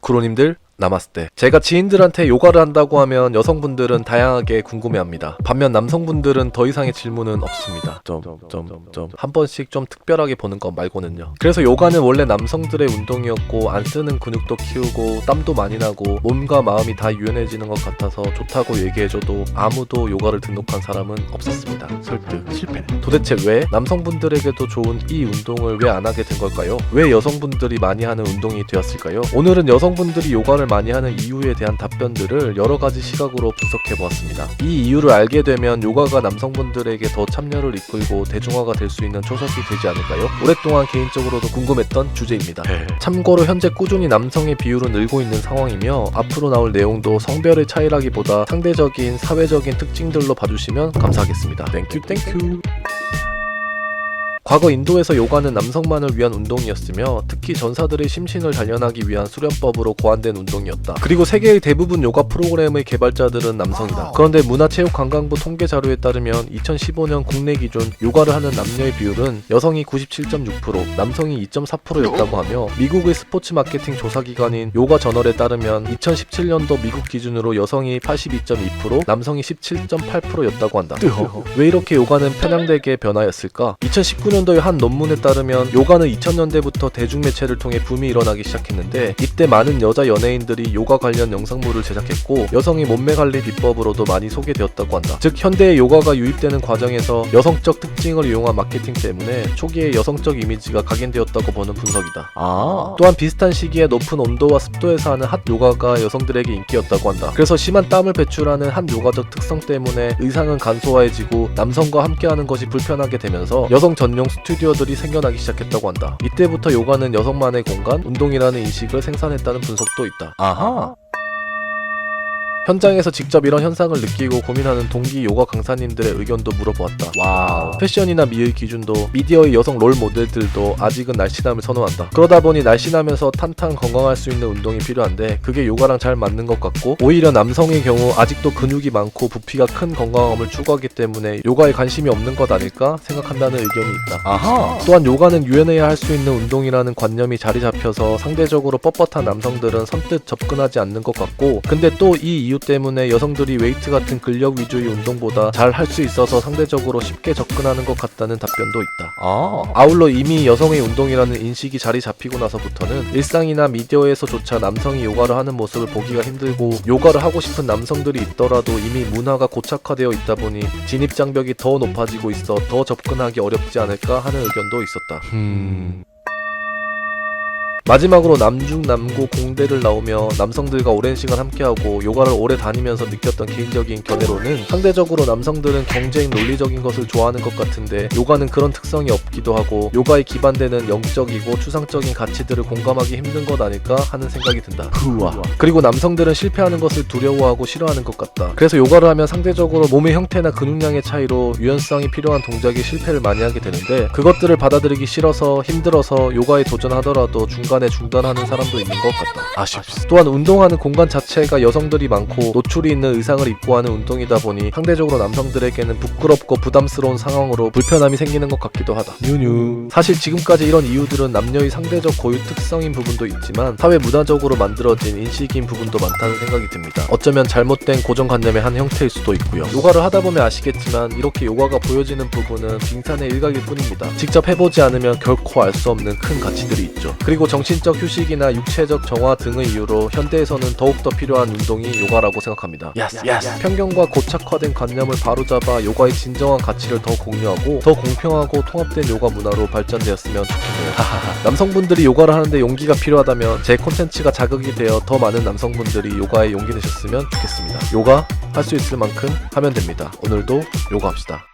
구로님들 나마스테. 제가 지인들한테 요가를 한다고 하면 여성분들은 다양하게 궁금해합니다. 반면 남성분들은 더 이상의 질문은 없습니다. 좀, 좀, 좀. 한 번씩 좀 특별하게 보는 것 말고는요. 그래서 요가는 원래 남성들의 운동이었고 안 쓰는 근육도 키우고 땀도 많이 나고 몸과 마음이 다 유연해지는 것 같아서 좋다고 얘기해줘도 아무도 요가를 등록한 사람은 없었습니다. 설득 실패. 도대체 왜 남성분들에게도 좋은 이 운동을 왜 안 하게 된 걸까요? 왜 여성분들이 많이 하는 운동이 되었을까요? 오늘은 여성분들이 요가를 많이 하는 이유에 대한 답변들을 여러 가지 시각으로 분석해 보았습니다. 이 이유를 알게 되면 요가가 남성분들에게 더 참여를 이끌고 대중화가 될 수 있는 초석이 되지 않을까요? 오랫동안 개인적으로도 궁금했던 주제입니다. 참고로 현재 꾸준히 남성의 비율은 늘고 있는 상황이며 앞으로 나올 내용도 성별의 차이라기보다 상대적인 사회적인 특징들로 봐주시면 감사하겠습니다. 땡큐 땡큐. 과거 인도에서 요가는 남성만을 위한 운동이었으며 특히 전사들의 심신을 단련하기 위한 수련법으로 고안된 운동이었다. 그리고 세계의 대부분 요가 프로그램의 개발자들은 남성이다. 그런데 문화체육관광부 통계 자료에 따르면 2015년 국내 기준 요가를 하는 남녀의 비율은 여성이 97.6%, 남성이 2.4%였다고 하며 미국의 스포츠 마케팅 조사 기관인 요가 저널에 따르면 2017년도 미국 기준으로 여성이 82.2%, 남성이 17.8%였다고 한다. 왜 이렇게 요가는 편향되게 변화였을까? 2019년 도의 한 논문에 따르면 요가는 2000년대부터 대중매체를 통해 붐이 일어나기 시작했는데 이때 많은 여자 연예인들이 요가 관련 영상물을 제작했고 여성의 몸매 관리 비법으로도 많이 소개되었다고 한다. 즉 현대의 요가가 유입되는 과정에서 여성적 특징을 이용한 마케팅 때문에 초기에 여성적 이미지가 각인되었다고 보는 분석이다. 아. 또한 비슷한 시기에 높은 온도와 습도에서 하는 핫 요가가 여성들에게 인기였다고 한다. 그래서 심한 땀을 배출하는 핫 요가적 특성 때문에 의상은 간소화해지고 남성과 함께하는 것이 불편하게 되면서 여성 전용 스튜디오들이 생겨나기 시작했다고 한다. 이때부터 요가는 여성만의 공간, 운동이라는 인식을 생산했다는 분석도 있다. 아하. 현장에서 직접 이런 현상을 느끼고 고민하는 동기 요가 강사님들의 의견도 물어보았다. 와우. 패션이나 미의 기준도 미디어의 여성 롤 모델들도 아직은 날씬함을 선호한다. 그러다 보니 날씬하면서 탄탄 건강할 수 있는 운동이 필요한데 그게 요가랑 잘 맞는 것 같고 오히려 남성의 경우 아직도 근육이 많고 부피가 큰 건강함을 추구하기 때문에 요가에 관심이 없는 것 아닐까 생각한다는 의견이 있다. 아하. 또한 요가는 유연해야 할 수 있는 운동이라는 관념이 자리 잡혀서 상대적으로 뻣뻣한 남성들은 선뜻 접근하지 않는 것 같고 근데 또 이 이유 때문에 여성들이 웨이트 같은 근력 위주의 운동보다 잘 할 수 있어서 상대적으로 쉽게 접근하는 것 같다는 답변도 있다. 아. 아울러 이미 여성의 운동이라는 인식이 자리 잡히고 나서부터는 일상이나 미디어에서조차 남성이 요가를 하는 모습을 보기가 힘들고 요가를 하고 싶은 남성들이 있더라도 이미 문화가 고착화되어 있다 보니 진입 장벽이 더 높아지고 있어 더 접근하기 어렵지 않을까 하는 의견도 있었다. 음. 마지막으로 남중 남고 공대를 나오며 남성들과 오랜 시간 함께하고 요가를 오래 다니면서 느꼈던 개인적인 견해로는 상대적으로 남성들은 경쟁 논리적인 것을 좋아하는 것 같은데 요가는 그런 특성이 없기도 하고 요가에 기반되는 영적이고 추상적인 가치들을 공감하기 힘든 것 아닐까 하는 생각이 든다. 후와. 그리고 남성들은 실패하는 것을 두려워하고 싫어하는 것 같다. 그래서 요가를 하면 상대적으로 몸의 형태나 근육량의 차이로 유연성이 필요한 동작에 실패를 많이 하게 되는데 그것들을 받아들이기 싫어서 힘들어서 요가에 도전하더라도 중간 에 중단하는 사람도 있는 것 같다. 아쉽스. 또한 운동하는 공간 자체가 여성들이 많고 노출이 있는 의상을 입고 하는 운동이다 보니 상대적으로 남성들에게는 부끄럽고 부담스러운 상황으로 불편함이 생기는 것 같기도 하다. 뉴뉴. 사실 지금까지 이런 이유들은 남녀의 상대적 고유 특성인 부분도 있지만 사회 문화적으로 만들어진 인식인 부분도 많다는 생각이 듭니다. 어쩌면 잘못된 고정관념의 한 형태일 수도 있고요. 요가를 하다 보면 아시겠지만 이렇게 요가가 보여지는 부분은 빙산의 일각일 뿐입니다. 직접 해보지 않으면 결코 알 수 없는 큰 가치들이 있죠. 그리고 정 신적 휴식이나 육체적 정화 등의 이유로 현대에서는 더욱더 필요한 운동이 요가라고 생각합니다. 예스 예스. 편견과 고착화된 관념을 바로잡아 요가의 진정한 가치를 더 공유하고 더 공평하고 통합된 요가 문화로 발전되었으면 좋겠네요. 남성분들이 요가를 하는데 용기가 필요하다면 제 콘텐츠가 자극이 되어 더 많은 남성분들이 요가에 용기 내셨으면 좋겠습니다. 요가 할 수 있을 만큼 하면 됩니다. 오늘도 요가합시다.